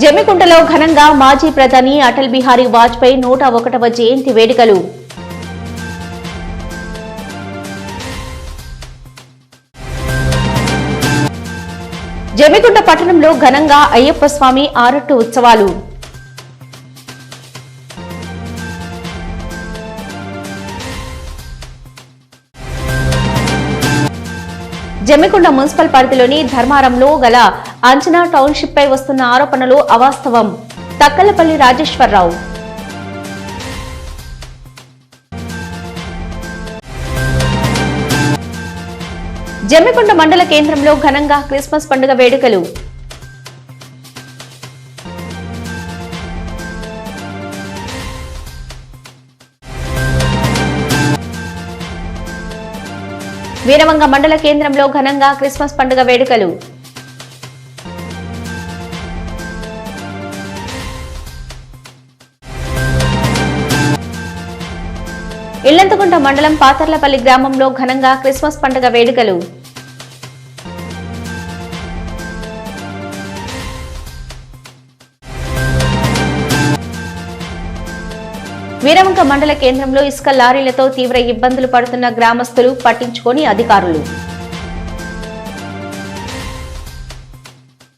జమ్మికుంటలో ఘనంగా మాజీ ప్రధాని అటల్ బిహారీ వాజ్పేయి నూట ఒకటవ జయంతి వేడుకలు. జమ్మికుంట పట్టణంలో ఘనంగా అయ్యప్ప స్వామి ఆరట్టు ఉత్సవాలు. జమ్మికొండ మున్సిపల్ పరిధిలోని ధర్మారంలో గల అంచనా టౌన్షిప్ పై వస్తున్న ఆరోపణలు అవాస్తవం. తక్కలపల్లి రాజేశ్వరరావు. జమ్మికొండ మండల కేంద్రంలో ఘనంగా క్రిస్మస్ పండుగ వేడుకలు. వీరవంగ మండల కేంద్రంలో ఘనంగా క్రిస్మస్ పండుగ వేడుకలు. ఇల్లంతకుంట మండలం పాతర్లపల్లి గ్రామంలో ఘనంగా క్రిస్మస్ పండుగ వేడుకలు. వీరవంక మండల కేంద్రంలో ఇసుక లారీలతో తీవ్ర ఇబ్బందులు పడుతున్న గ్రామస్తులు పట్టించుకొని అధికారులు.